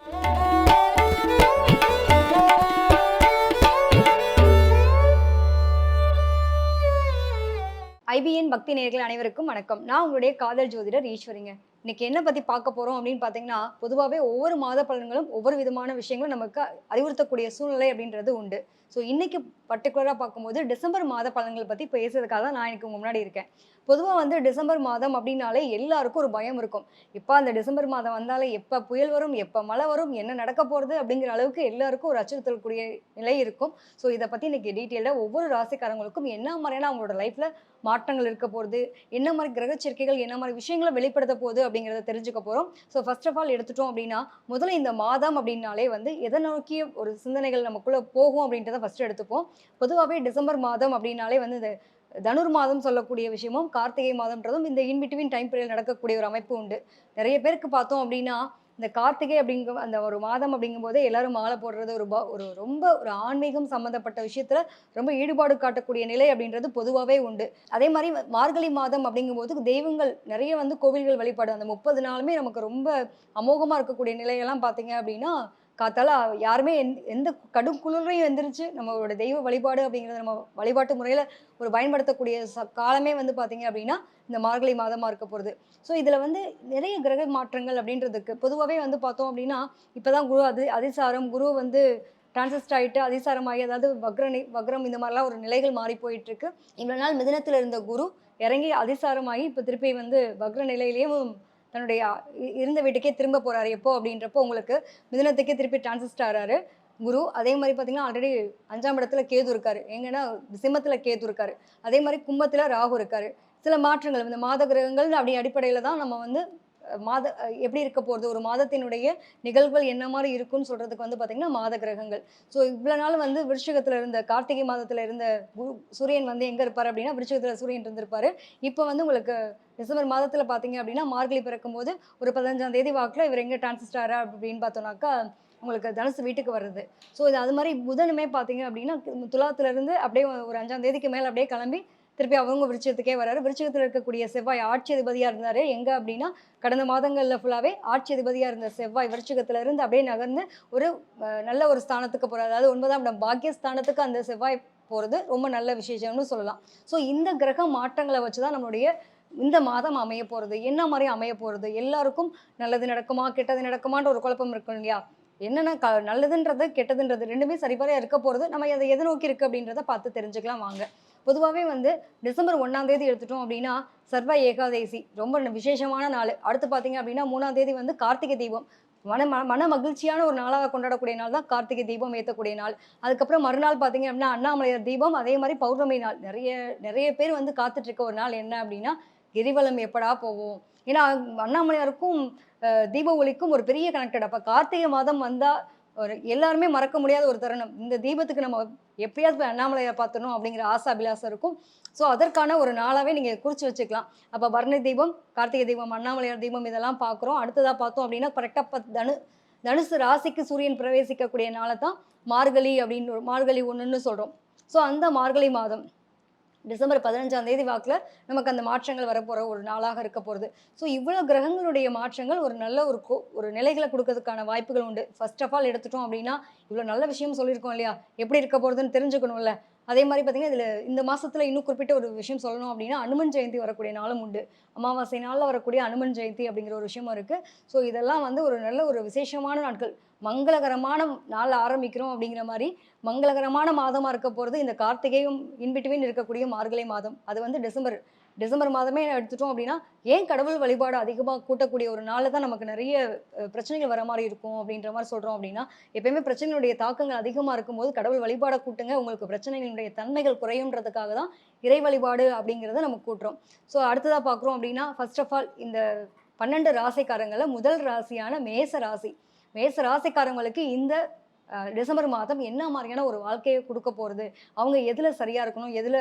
IBN பக்தி நேர்கள் அனைவருக்கும் வணக்கம். நான் உங்களுடைய காதல் ஜோதிடர் ஈஸ்வரிங்க. இன்னைக்கு என்ன பத்தி பார்க்க போறோம் அப்படின்னு பார்த்தீங்கன்னா பொதுவாகவே ஒவ்வொரு மாத பலன்களும் ஒவ்வொரு விதமான விஷயங்களும் நமக்கு அறிவுறுத்தக்கூடிய சூழ்நிலை அப்படின்றது உண்டு. ஸோ இன்றைக்கி பர்டிகுலராக பார்க்கும்போது டிசம்பர் மாத பலன்கள் பற்றி பேசுறதுக்காக தான் நான் எனக்கு முன்னாடி இருக்கேன். பொதுவாக வந்து டிசம்பர் மாதம் அப்படின்னாலே எல்லாருக்கும் ஒரு பயம் இருக்கும். இப்போ அந்த டிசம்பர் மாதம் வந்தாலே எப்போ புயல் வரும் எப்போ மழை வரும் என்ன நடக்க போகிறது அப்படிங்கிற அளவுக்கு எல்லாருக்கும் ஒரு அச்சுறுத்தல் கூடிய நிலை இருக்கும். ஸோ இதை பற்றி இன்றைக்கி டீட்டெயிலாக ஒவ்வொரு ராசிக்காரங்களுக்கும் என்ன மாதிரியான அவங்களோட லைஃப்பில் மாற்றங்கள் இருக்க போகிறது என்ன மாதிரி கிரகச்சரிக்கைகள் என்ன மாதிரி விஷயங்களை வெளிப்படுத்த போகுது அப்படிங்கிறத தெரிஞ்சுக்க போகிறோம் ஸோ ஃபர்ஸ்ட் ஆஃப் ஆல் எடுத்துட்டோம் அப்படின்னா முதல்ல இந்த மாதம் அப்படின்னாலே வந்து எதை நோக்கிய ஒரு சிந்தனைகள் நமக்குள்ளே போகும் அப்படின்றத ஃபர்ஸ்ட் எடுத்துப்போம். பொதுவாகவே டிசம்பர் மாதம் அப்படின்னாலே வந்து இந்த தனுர் மாதம் சொல்லக்கூடிய விஷயமும் கார்த்திகை மாதம்ன்றதும் இந்த இன்பிட்வீன் டைம் பீரியட் நடக்கக்கூடிய ஒரு அமைப்பு உண்டு. நிறைய பேருக்கு பார்த்தோம் அப்படின்னா இந்த கார்த்திகை அப்படிங்க அந்த ஒரு மாதம் அப்படிங்கும்போது எல்லாரும் மாலை போடுறது ஒரு ஒரு ரொம்ப ஒரு ஆன்மீகம் சம்மந்தப்பட்ட விஷயத்துல ரொம்ப ஈடுபாடு காட்டக்கூடிய நிலை அப்படின்றது பொதுவாகவே உண்டு. அதே மாதிரி மார்கழி மாதம் அப்படிங்கும்போது தெய்வங்கள் நிறைய வந்து கோவில்கள் வழிபாடு அந்த முப்பது நாளுமே நமக்கு ரொம்ப அமோகமாக இருக்கக்கூடிய நிலையெல்லாம் பார்த்தீங்க அப்படின்னா காத்தால யாருமே எந்த எந்த கடும் குளிரையும் எந்திரிச்சு நம்மளோட தெய்வ வழிபாடு அப்படிங்கிறத நம்ம வழிபாட்டு முறையில் ஒரு பயன்படுத்தக்கூடிய ச காலமே வந்து பார்த்தீங்க அப்படின்னா இந்த மார்கழி மாதமாக இருக்க போகிறது ஸோ இதில் வந்து நிறைய கிரக மாற்றங்கள் அப்படின்றதுக்கு பொதுவாகவே வந்து பார்த்தோம் அப்படின்னா இப்போ தான் குரு அது அதிசாரம் குரு வந்து டிரான்சிஸ்ட் ஆகிட்டு அதிசாரமாகி அதாவது வக்ரணி வக்ரம் இந்த மாதிரிலாம் ஒரு நிலைகள் மாறி போயிட்டுருக்கு. இவ்வளோ நாள் மிதனத்தில் இருந்த குரு இறங்கி அதிசாரமாகி இப்போ திருப்பி வந்து வக்ர நிலையிலேயும் தன்னுடைய இருந்த வீட்டுக்கே திரும்ப போகிறாரு எப்போ அப்படின்றப்போ உங்களுக்கு மிதனத்துக்கே திருப்பி டிரான்சிஸ்ட் ஆகிறாரு குரு அதே மாதிரி பார்த்தீங்கன்னா ஆல்ரெடி அஞ்சாம் இடத்துல கேது இருக்காரு. எங்கன்னா சிம்மத்தில் கேது இருக்காரு. அதே மாதிரி கும்பத்தில் ராகு இருக்காரு. சில மாற்றங்கள் இந்த மாத கிரகங்கள் அப்படி அடிப்படையில் தான் நம்ம வந்து மாத எப்படி இருக்க போகிறது ஒரு மாதத்தினுடைய நிகழ்வுகள் என்ன மாதிரி இருக்குன்னு சொல்கிறதுக்கு வந்து பார்த்திங்கன்னா மாத கிரகங்கள். ஸோ இவ்வளோ நாள் வந்து விருஷகத்தில் இருந்த கார்த்திகை மாதத்தில் இருந்த குரு சூரியன் வந்து எங்கே இருப்பார் அப்படின்னா விருஷகத்தில் சூரியன் இருந்திருப்பார். இப்போ வந்து உங்களுக்கு டிசம்பர் மாதத்தில் பார்த்தீங்க அப்படின்னா மார்கழி பிறக்கும்போது ஒரு பதினஞ்சாம் தேதி வாக்கில் இவர் எங்கே டிரான்சிஸ்டாரா அப்படின்னு பார்த்தோம்னாக்கா உங்களுக்கு தனுசு வீட்டுக்கு வருது ஸோ இது அது மாதிரி புதனுமே பார்த்தீங்க அப்படின்னா துலாத்துலேருந்து அப்படியே ஒரு அஞ்சாம் தேதிக்கு மேலே அப்படியே கிளம்பி திருப்பி அவங்க விருச்சத்துக்கே வராரு விருச்சகத்தில் இருக்கக்கூடிய செவ்வாய் ஆட்சி அதிபதியாக இருந்தார். எங்கே அப்படின்னா கடந்த மாதங்களில் ஃபுல்லாகவே ஆட்சி அதிபதியாக இருந்த செவ்வாய் விருச்சகத்தில் இருந்து அப்படியே நகர்ந்து ஒரு நல்ல ஒரு ஸ்தானத்துக்கு போகிறார் அதாவது ஒன்பதாம் இடம் பாக்கியஸ்தானத்துக்கு அந்த செவ்வாய் போகிறது ரொம்ப நல்ல விசேஷம்னு சொல்லலாம். ஸோ இந்த கிரக மாற்றங்களை வச்சு தான் நம்மளுடைய இந்த மாதம் அமைய போகிறது என்ன மாதிரி அமைய போகிறது எல்லாருக்கும் நல்லது நடக்குமா கெட்டது நடக்குமான்ற ஒரு குழப்பம் இருக்கும் இல்லையா? என்னென்ன க நல்லதுன்றது கெட்டதுன்றது ரெண்டுமே சரிபாரியாக இருக்க போகிறது நம்ம அதை எதை நோக்கி இருக்குது அப்படின்றத பார்த்து தெரிஞ்சுக்கலாம் வாங்க. பொதுவாகவே வந்து டிசம்பர் ஒன்றாம் தேதி எடுத்துட்டோம் அப்படின்னா சர்வ ஏகாதேசி. ரொம்ப விசேஷமான நாள். அடுத்து பார்த்தீங்க அப்படின்னா மூணாம் தேதி வந்து கார்த்திகை தீபம். மன ம- மன மகிழ்ச்சியான ஒரு நாளாக கொண்டாடக்கூடிய நாள் தான் கார்த்திகை தீபம் ஏற்றக்கூடிய நாள். அதுக்கப்புறம் மறுநாள் பார்த்தீங்க அப்படின்னா அண்ணாமலையார் தீபம் அதே மாதிரி பௌர்ணமி நாள். நிறைய நிறைய பேர் வந்து காத்துட்ருக்க ஒரு நாள் என்ன அப்படின்னா கிரிவலம் எப்படா போவோம். ஏன்னா அண்ணாமலையாருக்கும் தீப ஒளிக்கும் ஒரு பெரிய கனெக்டட் அப்போ கார்த்திகை மாதம் வந்தால் ஒரு எல்லாருமே மறக்க முடியாத ஒரு தருணம். இந்த தீபத்துக்கு நம்ம எப்படியாவது போய் அண்ணாமலையை பார்த்தணும் அப்படிங்கிற ஆசா அபிலாசம் இருக்கும். ஸோ அதற்கான ஒரு நாளாகவே நீங்கள் குறித்து வச்சுக்கலாம். அப்போ பரணி தீபம் கார்த்திகை தீபம் அண்ணாமலையார் தீபம் இதெல்லாம் பார்க்குறோம். அடுத்ததாக பார்த்தோம் அப்படின்னா கரெக்டாக தனு தனுசு ராசிக்கு சூரியன் பிரவேசிக்கக்கூடிய நாளை தான் மார்கழி அப்படின்னு ஒரு- மார்கழி ஒன்றுன்னு சொல்கிறோம் ஸோ அந்த மார்கழி மாதம். டிசம்பர் பதினஞ்சாம் தேதி வாக்கில் நமக்கு அந்த மாற்றங்கள் வரப்போகிற ஒரு நாளாக இருக்க போகிறது ஸோ இவ்வளோ கிரகங்களுடைய மாற்றங்கள் ஒரு நல்ல ஒரு கோ ஒரு நிலைகளை கொடுக்கறதுக்கான வாய்ப்புகள் உண்டு. ஃபர்ஸ்ட் ஆஃப் ஆல் எடுத்துட்டோம் அப்படின்னா இவ்வளோ நல்ல விஷயம் சொல்லியிருக்கோம் இல்லையா? எப்படி இருக்க போகிறதுன்னு தெரிஞ்சுக்கணும்ல. அதே மாதிரி பார்த்தீங்கன்னா இதில் இந்த மாதத்தில் இன்னும் குறிப்பிட்ட ஒரு விஷயம் சொல்லணும் அப்படின்னா அனுமன் ஜெயந்தி வரக்கூடிய நாளும் உண்டு. அமாவாசை நாளில் வரக்கூடிய அனுமன் ஜெயந்தி அப்படிங்கிற ஒரு விஷயமும் இருக்குது ஸோ இதெல்லாம் வந்து ஒரு நல்ல ஒரு விசேஷமான நாட்கள். மங்களகரமான நாள் ஆரம்பிக்கிறோம் அப்படிங்கிற மாதிரி மங்களகரமான மாதமாக இருக்க போகிறது இந்த கார்த்திகையும் இன்பிட்வீன் இருக்கக்கூடிய மார்கழி மாதம். அது வந்து டிசம்பர் டிசம்பர் மாதமே எடுத்துட்டோம் அப்படின்னா ஏன் கடவுள் வழிபாடு அதிகமாக கூட்டக்கூடிய ஒரு நாளில் தான் நமக்கு நிறைய பிரச்சனைகள் வர மாதிரி இருக்கும் அப்படின்ற மாதிரி சொல்கிறோம் அப்படின்னா எப்பயுமே பிரச்சனைகளுடைய தாக்கங்கள் அதிகமாக இருக்கும்போது கடவுள் வழிபாடை கூட்டுங்க. உங்களுக்கு பிரச்சனைகளுடைய தன்மைகள் குறையுன்றதுக்காக தான் இறை வழிபாடு அப்படிங்கிறத நம்ம கூட்டுறோம். ஸோ அடுத்ததாக பார்க்குறோம் அப்படின்னா ஃபர்ஸ்ட் ஆஃப் ஆல் இந்த பன்னெண்டு ராசிக்காரங்களில் முதல் ராசியான மேச ராசி. மேச ராசிக்காரங்களுக்கு இந்த டிசம்பர் மாதம் என்ன மாதிரியான ஒரு வாழ்க்கையை கொடுக்க போகிறது அவங்க எதில் சரியாக இருக்கணும்? எதில்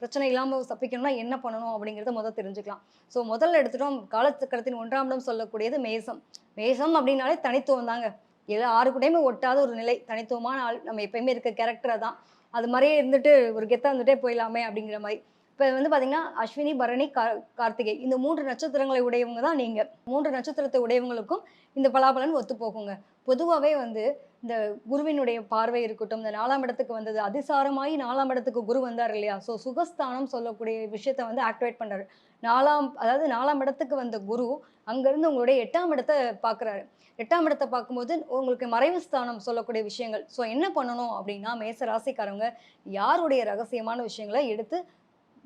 பிரச்சனை இல்லாமல் தப்பிக்கணும்னா என்ன பண்ணணும் அப்படிங்கிறத முதல் தெரிஞ்சுக்கலாம். ஸோ முதல்ல எடுத்துட்டோம். காலச்சக்கரத்தின் ஒன்றாம் இடம் சொல்லக்கூடியது மேசம். மேசம் அப்படின்னாலே தனித்துவம் தாங்க. எல்லா ஆறு கூடயுமே ஒட்டாத ஒரு நிலை. தனித்துவமான ஆள். நம்ம எப்பயுமே இருக்க கேரக்டரை தான் அது மாதிரியே இருந்துட்டு ஒரு கெத்தாக இருந்துகிட்டே போயிடலாமே அப்படிங்கிற மாதிரி. இப்போ வந்து பார்த்தீங்கன்னா அஸ்வினி பரணி கா கார்த்திகை இந்த மூன்று நட்சத்திரங்களை உடையவங்க தான் நீங்கள் மூன்று நட்சத்திரத்தை உடையவங்களுக்கும் இந்த பலாபலன் ஒத்து போகுங்க பொதுவாகவே வந்து இந்த குருவினுடைய பார்வை இருக்கட்டும் இந்த நாலாம் இடத்துக்கு வந்தது அதிசாரமாகி நாலாம் இடத்துக்கு குரு வந்தார் இல்லையா? ஸோ சுகஸ்தானம் சொல்லக்கூடிய விஷயத்தை வந்து ஆக்டிவேட் பண்ணுறாரு நாலாம் அதாவது நாலாம் இடத்துக்கு வந்த குரு அங்கேருந்து உங்களுடைய எட்டாம் இடத்தை பார்க்குறாரு. எட்டாம் இடத்தை பார்க்கும்போது உங்களுக்கு மறைவு ஸ்தானம் சொல்லக்கூடிய விஷயங்கள். ஸோ என்ன பண்ணணும் அப்படின்னா மேச ராசிக்காரவங்க யாருடைய ரகசியமான விஷயங்களை எடுத்து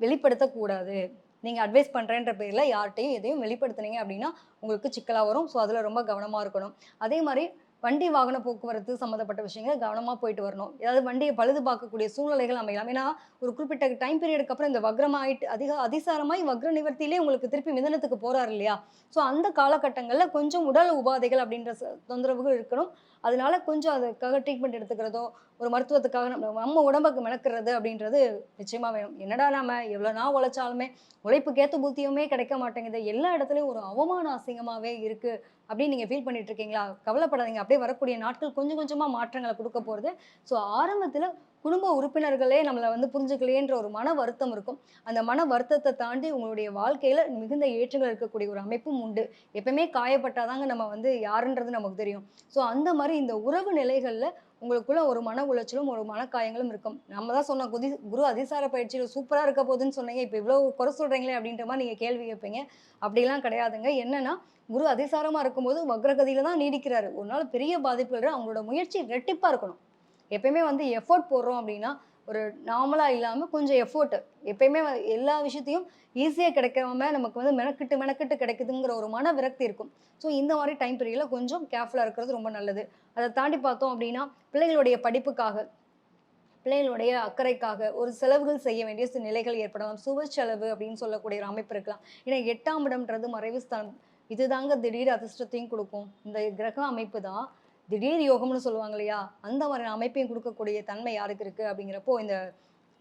வெளிப்படுத்தக்கூடாது. நீங்கள் அட்வைஸ் பண்ணுறேன்ற பேரில் யார்கிட்டையும் எதையும் வெளிப்படுத்துனீங்க அப்படின்னா உங்களுக்கு சிக்கலாக வரும். ஸோ அதில் ரொம்ப கவனமாக இருக்கணும். அதே மாதிரி வண்டி வாகன போக்குவரத்து சம்மந்தப்பட்ட விஷயங்கள் கவனமாக போயிட்டு வரணும். ஏதாவது வண்டியை பழுது பார்க்கக்கூடிய சூழ்நிலைகள் அமையலாம். ஏன்னா ஒரு குறிப்பிட்ட டைம் பீரியடுக்கு அப்புறம் இந்த வக்ரமாயிட்டு அதிக அதிசாரமாய் வக்ர நிவர்த்தியிலே உங்களுக்கு திருப்பி மிதனத்துக்கு போறாரு இல்லையா? ஸோ அந்த காலகட்டங்களில் கொஞ்சம் உடல் உபாதைகள் அப்படின்ற தொந்தரவுகள் இருக்கணும். அதனால கொஞ்சம் அதுக்காக ட்ரீட்மெண்ட் எடுத்துக்கிறதோ ஒரு மருத்துவத்துக்காக நம்ம நம்ம உடம்புக்கு மெனக்கிறது அப்படின்றது நிச்சயமா வேணும். என்னடா நாம எவ்வளோ நாள் உழைச்சாலுமே உழைப்புக்கேற்ற புத்தியுமே கிடைக்க மாட்டேங்குது. எல்லா இடத்துலையும் ஒரு அவமான அசிங்கமாவே இருக்கு. அப்படின்னு நீங்கள் ஃபீல் பண்ணிட்டு இருக்கீங்களா கவலைப்படாதீங்க. அப்படியே வரக்கூடிய நாட்கள் கொஞ்சம் கொஞ்சமாக மாற்றங்களை கொடுக்க போகிறது ஸோ ஆரம்பத்தில் குடும்ப உறுப்பினர்களே நம்மளை வந்து புரிஞ்சுக்கலையேன்ற ஒரு மன வருத்தம் இருக்கும். அந்த மன வருத்தத்தை தாண்டி உங்களுடைய வாழ்க்கையில் மிகுந்த ஏற்றங்கள் இருக்கக்கூடிய ஒரு அமைப்பும் உண்டு. எப்பவுமே காயப்பட்டாதாங்க நம்ம வந்து யாருன்றது நமக்கு தெரியும். ஸோ அந்த மாதிரி இந்த உறவு நிலைகளில் உங்களுக்குள்ள ஒரு மன உளைச்சலும் ஒரு மனக்காயங்களும் இருக்கும். நம்ம தான் சொன்ன குதி குரு அதிசார பயிற்சியில் சூப்பராக இருக்க போதுன்னு சொன்னீங்க. இப்போ இவ்வளோ குறை சொல்கிறீங்களே அப்படின்ற மாதிரி நீங்கள் கேள்வி கேட்பீங்க. அப்படிலாம் கிடையாதுங்க. என்னன்னா குரு அதிசாரமாக இருக்கும்போது வக்ரகதியில் தான் நீடிக்கிறாரு. ஒரு நாள் பெரிய பாதிப்புகள் அவங்களோட முயற்சி ரெட்டிப்பாக இருக்கணும். எப்பயுமே வந்து எஃபோர்ட் போடுறோம் அப்படின்னா ஒரு நார்மலாக இல்லாமல் கொஞ்சம் எஃபோர்ட் எப்பயுமே எல்லா விஷயத்தையும் ஈஸியாக கிடைக்காம நமக்கு வந்து மெனக்கிட்டு மெனக்கிட்டு கிடைக்குதுங்கிற ஒரு மன விரக்தி இருக்கும். ஸோ இந்த மாதிரி டைம் பீரியடில் கொஞ்சம் கேர்ஃபுல்லாக இருக்கிறது ரொம்ப நல்லது. அதை தாண்டி பார்த்தோம் அப்படின்னா பிள்ளைகளுடைய படிப்புக்காக பிள்ளைகளுடைய அக்கறைக்காக ஒரு செலவுகள் செய்ய வேண்டிய சில நிலைகள் ஏற்படலாம். சுப செலவு அப்படின்னு சொல்லக்கூடிய ஒரு அமைப்பு இருக்கலாம். ஏன்னா எட்டாம் இடம்ன்றது மறைவு ஸ்தானம் இதுதாங்க திடீர் அதிர்ஷ்டத்தையும் கொடுக்கும். இந்த கிரக அமைப்பு தான் திடீர் யோகம்னு சொல்லுவாங்க இல்லையா அந்த மாதிரி அமைப்பையும் கொடுக்கக்கூடிய தன்மை யாருக்கு இருக்கு? அப்படிங்கிறப்போ இந்த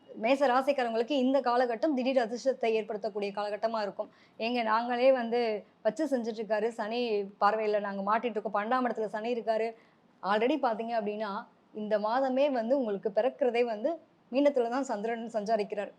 மேச ராசிக்காரங்களுக்கு இந்த காலகட்டம் திடீர் அதிர்ஷ்டத்தை ஏற்படுத்தக்கூடிய காலகட்டமாக இருக்கும். எங்கள் நாங்களே வந்து வச்சு செஞ்சிட்ருக்காரு சனி பார்வையில் நாங்கள் மாட்டிகிட்டு இருக்கோம் பன்னெண்டாம் இடத்துல சனி இருக்காரு. ஆல்ரெடி பார்த்தீங்க அப்படின்னா இந்த மாதமே வந்து உங்களுக்கு பிறக்கிறதே வந்து மீனத்தில் தான் சந்திரன் சஞ்சாரிக்கிறார்.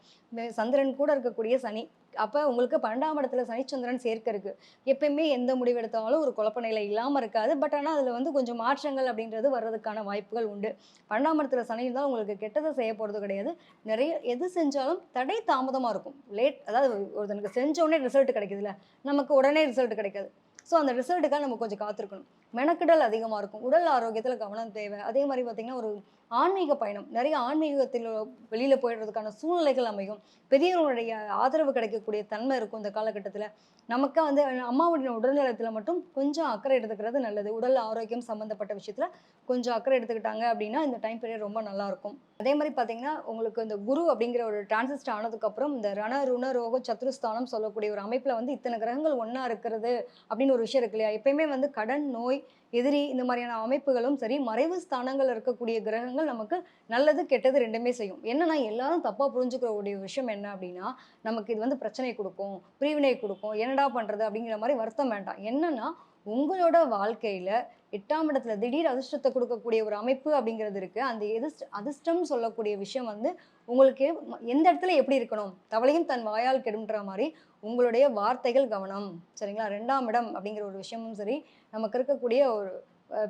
சந்திரன் கூட இருக்கக்கூடிய சனி அப்போ உங்களுக்கு பன்னெண்டாம் இடத்துல சனிச்சந்திரன் சேர்க்க இருக்கு. எப்பயுமே எந்த முடிவு எடுத்தாலும் ஒரு குழப்ப நிலை இல்லாமல் இருக்காது. பட் ஆனால் அதில் வந்து கொஞ்சம் மாற்றங்கள் அப்படின்றது வர்றதுக்கான வாய்ப்புகள் உண்டு. பன்னெண்டாம் இடத்துல சனி தான் உங்களுக்கு கெட்டதை செய்ய போகிறது கிடையாது. நிறைய எது செஞ்சாலும் தடை தாமதமாக இருக்கும். லேட் அதாவது ஒருத்தனுக்கு செஞ்ச உடனே ரிசல்ட் கிடைக்குதுல்ல நமக்கு உடனே ரிசல்ட் கிடைக்காது. ஸோ அந்த ரிசல்ட்டுக்காக நம்ம கொஞ்சம் காத்திருக்கணும். மெனக்கிடல் அதிகமாக இருக்கும். உடல் ஆரோக்கியத்தில் கவனம் தேவை. அதே மாதிரி பார்த்திங்கன்னா ஒரு ஆன்மீக பயணம். நிறைய ஆன்மீகத்தில் வெளியில் போயிடுறதுக்கான சூழ்நிலைகள் அமையும். பெரியவர்களுடைய ஆதரவு கிடைக்கக்கூடிய தன்மை இருக்கும் இந்த காலகட்டத்தில். நமக்கு வந்து அம்மாவுடைய உடல்நலத்தில் மட்டும் கொஞ்சம் அக்கறை எடுத்துக்கிறது நல்லது. உடல் ஆரோக்கியம் சம்மந்தப்பட்ட விஷயத்தில் கொஞ்சம் அக்கறை எடுத்துக்கிட்டாங்க அப்படின்னா இந்த டைம் பீரியட் ரொம்ப நல்லாயிருக்கும் அதே மாதிரி பார்த்தீங்கன்னா உங்களுக்கு இந்த குரு அப்படிங்கிற ஒரு டிரான்சிஸ்ட் ஆனதுக்கப்புறம் இந்த ரண ருண ரோக சத்ருஸ்தானம் சொல்லக்கூடிய ஒரு அமைப்பில் வந்து இத்தனை கிரகங்கள் ஒன்றா இருக்கிறது அப்படின்னு ஒரு விஷயம் இருக்கு இல்லையா? எப்பயுமே வந்து கடன் நோய் எதிரி இந்த மாதிரியான அமைப்புகளும் சரி மறைவு ஸ்தானங்கள் இருக்கக்கூடிய கிரகங்கள் நமக்கு நல்லது கெட்டது ரெண்டுமே செய்யும். என்னன்னா எல்லாரும் தப்பாக புரிஞ்சுக்கிற ஒரு விஷயம் என்ன அப்படின்னா நமக்கு இது வந்து பிரச்சனை கொடுக்கும் பிரிவினை கொடுக்கும் என்னடா பண்ணுறது அப்படிங்கிற மாதிரி வருத்தம் வேண்டாம். என்னன்னா உங்களோட வாழ்க்கையில எட்டாம் இடத்துல திடீர் அதிர்ஷ்டத்தை கொடுக்கக்கூடிய ஒரு அமைப்பு அப்படிங்கிறது இருக்கு. அந்த எதிர்ஷ்ட அதிர்ஷ்டம் சொல்லக்கூடிய விஷயம் வந்து உங்களுக்கு எந்த இடத்துல எப்படி இருக்கணும்? தவளையும் தன் வாயால் கெடுன்ற மாதிரி உங்களுடைய வார்த்தைகள் கவனம். சரிங்களா? ரெண்டாம் இடம் அப்படிங்கிற ஒரு விஷயமும் சரி நமக்கு இருக்கக்கூடிய ஒரு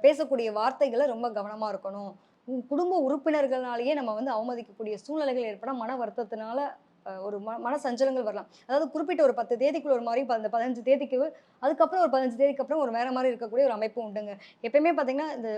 பேசக்கூடிய வார்த்தைகளை ரொம்ப கவனமா இருக்கணும். குடும்ப உறுப்பினர்களாலேயே நம்ம வந்து அவமதிக்கக்கூடிய சூழ்நிலைகள் ஏற்பட மன வருத்தத்தினால ஒரு ம மன சஞ்சலங்கள் வரலாம். அதாவது குறிப்பிட்ட ஒரு பத்து தேதிக்குள்ள ஒரு மாதிரி அந்த பதினஞ்சு தேதிக்கு அதுக்கப்புறம் ஒரு பதினஞ்சு தேதிக்கு அப்புறம் ஒரு வேற மாதிரி இருக்கக்கூடிய ஒரு அமைப்பு உண்டுங்க. எப்பயுமே பார்த்தீங்கன்னா இந்த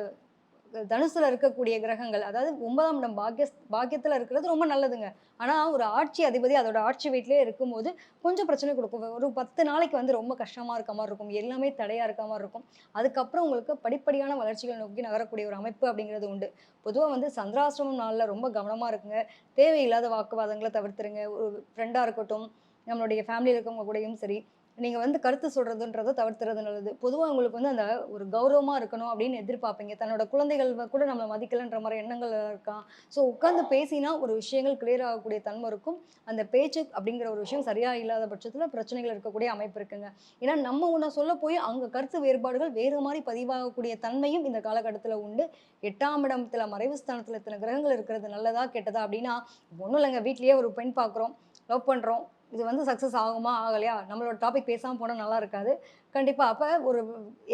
தனுசுல இருக்கக்கூடிய கிரகங்கள் அதாவது ஒன்பதாம் இடம் பாக்கிய பாக்கியத்துல இருக்கிறது ரொம்ப நல்லதுங்க. ஆனா ஒரு ஆட்சி அதிபதி அதோட ஆட்சி வீட்டிலே இருக்கும்போது கொஞ்சம் பிரச்சனை கொடுக்கும். ஒரு பத்து நாளைக்கு வந்து ரொம்ப கஷ்டமா இருக்க மாதிரி இருக்கும். எல்லாமே தடையா இருக்க மாதிரி இருக்கும். அதுக்கப்புறம் உங்களுக்கு படிப்படியான வளர்ச்சிகள் நோக்கி நகரக்கூடிய ஒரு அமைப்பு அப்படிங்கிறது உண்டு. பொதுவாக வந்து சந்திராசிரமம் நாளில் ரொம்ப கவனமா இருக்குங்க தேவையில்லாத வாக்குவாதங்களை தவிர்த்துருங்க. ஒரு ஃப்ரெண்டாக இருக்கட்டும் நம்மளுடைய ஃபேமிலியில் இருக்கவங்க கூடயும் சரி. நீங்கள் வந்து கருத்து சொல்கிறதுன்றதை தவிர்த்துறது நல்லது. பொதுவாக உங்களுக்கு வந்து அந்த ஒரு கௌரவமாக இருக்கணும் அப்படின்னு எதிர்பார்ப்பீங்க. தன்னோட குழந்தைகள் கூட நம்மளை மதிக்கலைன்ற மாதிரி எண்ணங்கள் இருக்கான் ஸோ உட்காந்து பேசினா ஒரு விஷயங்கள் கிளியர் ஆகக்கூடிய தன்மை இருக்கும். அந்த பேச்சு அப்படிங்கிற ஒரு விஷயம் சரியாக இல்லாத பட்சத்தில் பிரச்சனைகள் இருக்கக்கூடிய அமைப்பு இருக்குங்க. ஏன்னா நம்ம ஒன்று சொல்ல போய் அங்கே கருத்து வேறுபாடுகள் வேறு மாதிரி பதிவாகக்கூடிய தன்மையும் இந்த காலகட்டத்தில் உண்டு. எட்டாம் இடத்துல மறைவு ஸ்தானத்தில் இத்தனை கிரகங்கள் இருக்கிறது நல்லதா கெட்டதா அப்படின்னா ஒன்றும் இல்லைங்க. வீட்லேயே ஒரு பெண் பார்க்குறோம் லவ் பண்ணுறோம் இது வந்து சக்ஸஸ் ஆகுமா ஆகலையா? நம்மளோட டாபிக் பேசாமல் போனால் நல்லா இருக்காது. கண்டிப்பாக அப்போ ஒரு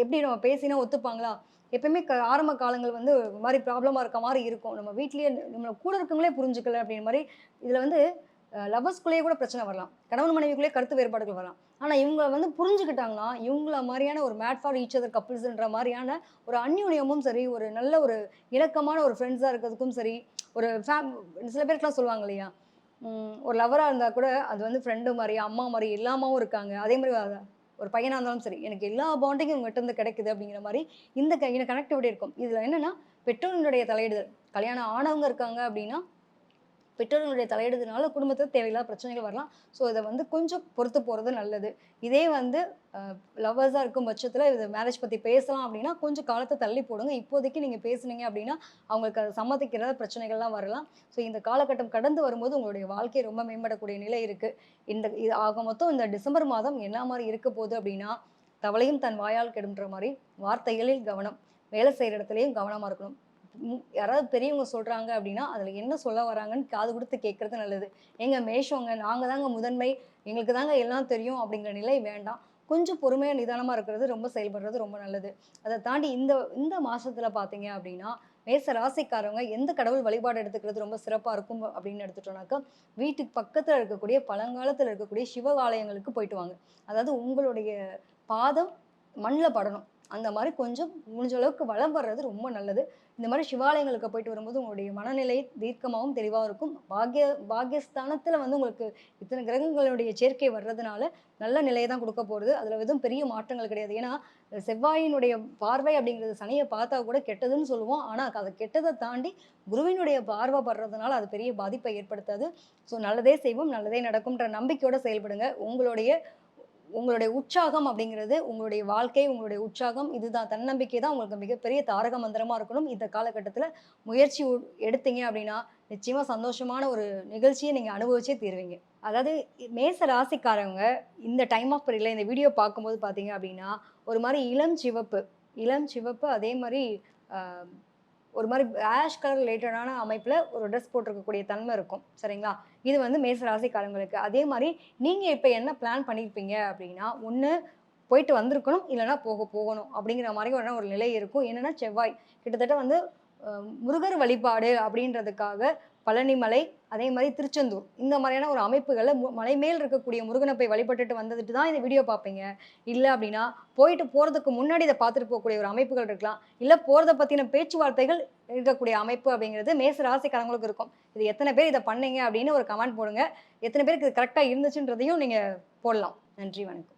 எப்படி நம்ம பேசினா ஒத்துப்பாங்களா? எப்பயுமே க ஆரம்ப காலங்கள் வந்து ஒரு மாதிரி ப்ராப்ளமாக இருக்க மாதிரி இருக்கும். நம்ம வீட்லேயே நம்மளை கூட இருக்கவங்களே புரிஞ்சுக்கல அப்படின்ற மாதிரி இதில் வந்து லவர்ஸ்குள்ளேயே கூட பிரச்சனை வரலாம். கணவன் மனைவிக்குள்ளேயே கருத்து வேறுபாடுகள் வரலாம். ஆனால் இவங்க வந்து புரிஞ்சுக்கிட்டாங்கன்னா இவங்கள மாதிரியான ஒரு மேட் ஃபார் ஈச் அதர் கப்புள்ஸ்ன்ற மாதிரியான ஒரு அந்யூனியமும் சரி ஒரு நல்ல ஒரு இணக்கமான ஒரு ஃப்ரெண்ட்ஸாக இருக்கிறதுக்கும் சரி ஒரு ஃபேம் சில பேருக்குலாம் சொல்லுவாங்க இல்லையா? ஒரு லவராக இருந்தால் கூட அது வந்து ஃப்ரெண்டு மாதிரி அம்மா மாதிரி எல்லாமாவும் இருக்காங்க. அதே மாதிரி ஒரு பையனாக இருந்தாலும் சரி எனக்கு எல்லா பாண்டிங்கும் உங்கள்கிட்ட இருந்து கிடைக்குது அப்படிங்கிற மாதிரி இந்த கையின கனெக்டிவிட்டி இருக்கும். இதில் என்னென்னா பெற்றோர்களுடைய தலையிடுதல். கல்யாணம் ஆனவங்க இருக்காங்க அப்படின்னா பெற்றோர்களுடைய தலையிடுறதுனால குடும்பத்தில் தேவையில்லாத பிரச்சனைகள் வரலாம். ஸோ இதை வந்து கொஞ்சம் பொறுத்து போகிறது நல்லது. இதே வந்து லவ்வர்ஸாக இருக்கும் பட்சத்தில் இது மேரேஜ் பற்றி பேசலாம் அப்படின்னா கொஞ்சம் காலத்தை தள்ளி போடுங்க. இப்போதைக்கு நீங்கள் பேசுனீங்க அப்படின்னா அவங்களுக்கு அதை சம்மதிக்கிறத பிரச்சனைகள்லாம் வரலாம். ஸோ இந்த காலகட்டம் கடந்து வரும்போது உங்களுடைய வாழ்க்கையை ரொம்ப மேம்படக்கூடிய நிலை இருக்குது இந்த இது ஆக மொத்தம் இந்த டிசம்பர் மாதம் என்ன மாதிரி இருக்க போகுது அப்படின்னா தவளையும் தன் வாயால் கெடுன்ற மாதிரி வார்த்தைகளில் கவனம் வேலை செய்கிற இடத்துலையும் கவனமாக இருக்கணும். யாராவது பெரியவங்க சொல்கிறாங்க அப்படின்னா அதில் என்ன சொல்ல வராங்கன்னு காது கொடுத்து கேட்குறது நல்லது. எங்கள் மேஷவங்க நாங்கள் தாங்க முதன்மை எங்களுக்கு தாங்க எல்லாம் தெரியும் அப்படிங்கிற நிலை வேண்டாம். கொஞ்சம் பொறுமையாக நிதானமாக இருக்கிறது ரொம்ப செயல்படுறது ரொம்ப நல்லது. அதை தாண்டி இந்த இந்த மாதத்தில் பார்த்தீங்க அப்படின்னா மேச ராசிக்காரவங்க எந்த கடவுள் வழிபாடு எடுத்துக்கிறது ரொம்ப சிறப்பாக இருக்கும் அப்படின்னு எடுத்துட்டோம்னாக்கா வீட்டுக்கு பக்கத்தில் இருக்கக்கூடிய பழங்காலத்தில் இருக்கக்கூடிய சிவ ஆலயங்களுக்கு போயிட்டு வாங்க. அதாவது உங்களுடைய பாதம் மண்ணில் படணும். அந்த மாதிரி கொஞ்சம் முடிஞ்ச அளவுக்கு வளம் வர்றது ரொம்ப நல்லது. இந்த மாதிரி சிவாலயங்களுக்கு போயிட்டு வரும்போது உங்களுடைய மனநிலை தீர்க்கமாகவும் தெளிவாகவும் இருக்கும். பாக்ய பாக்யஸ்தானத்தில் வந்து உங்களுக்கு இத்தனை கிரகங்களுடைய சேர்க்கை வர்றதுனால நல்ல நிலையை தான் கொடுக்க போகிறது அதில் எதுவும் பெரிய மாற்றங்கள் கிடையாது. ஏன்னா செவ்வாயினுடைய பார்வை அப்படிங்கிறது சனியை பார்த்தா கூட கெட்டதுன்னு சொல்லுவோம். ஆனால் அதை கெட்டதை தாண்டி குருவினுடைய பார்வை படுறதுனால அது பெரிய பாதிப்பை ஏற்படுத்தாது. ஸோ நல்லதே செய்வோம் நல்லதே நடக்கும்ன்ற நம்பிக்கையோடு செயல்படுங்க. உங்களுடைய உங்களுடைய உற்சாகம் அப்படிங்கிறது உங்களுடைய வாழ்க்கை உங்களுடைய உற்சாகம் இதுதான். தன்னம்பிக்கை தான் உங்களுக்கு மிகப்பெரிய தாரக மந்திரமா இருக்கணும். இந்த காலகட்டத்தில் முயற்சி எடுத்தீங்க அப்படின்னா நிச்சயமா சந்தோஷமான ஒரு நிகழ்ச்சியை நீங்க அனுபவிச்சே தீர்வீங்க. அதாவது மேச ராசிக்காரவங்க இந்த டைம் ஆஃப் பீரியட்ல இந்த வீடியோ பார்க்கும்போது பார்த்தீங்க அப்படின்னா ஒரு மாதிரி இளம் சிவப்பு இளம் சிவப்பு அதே மாதிரி ஒரு மாதிரி ஆஷ் கலர் ரிலேட்டடான அமைப்பில் ஒரு ட்ரெஸ் போட்டிருக்கக்கூடிய தன்மை இருக்கும். சரிங்களா? இது வந்து மேச ராசிக்காரங்களுக்கு. அதே மாதிரி நீங்கள் இப்போ என்ன பிளான் பண்ணியிருப்பீங்க அப்படின்னா ஒன்று போயிட்டு வந்திருக்கணும் இல்லைன்னா போக போகணும் அப்படிங்கிற மாதிரி ஒரு ஒரு நிலை இருக்கும். என்னென்னா செவ்வாய். கிட்டத்தட்ட வந்து முருகர் வழிபாடு அப்படின்றதுக்காக பழனிமலை அதே மாதிரி திருச்செந்தூர். இந்த மாதிரியான ஒரு அமைப்புகளில் மு- மலை மேல் இருக்கக்கூடிய முருகனை போய் வழிபட்டுட்டு வந்துட்டு தான் இந்த வீடியோ பார்ப்பீங்க. இல்லை அப்படின்னா போயிட்டு போகிறதுக்கு முன்னாடி இதை பார்த்துட்டு போகக்கூடிய ஒரு அமைப்புகள் இருக்கலாம். இல்லை போகிறத பற்றின பேச்சுவார்த்தைகள் இருக்கக்கூடிய அமைப்பு அப்படிங்கிறது மேச ராசிக்காரங்களுக்கு இருக்கும். இது எத்தனை பேர் இதை பண்ணீங்க அப்படின்னு ஒரு கமெண்ட் போடுங்க. எத்தனை பேருக்கு இது கரெக்டாக இருந்துச்சுன்றதையும் நீங்கள் போடலாம். நன்றி வணக்கம்.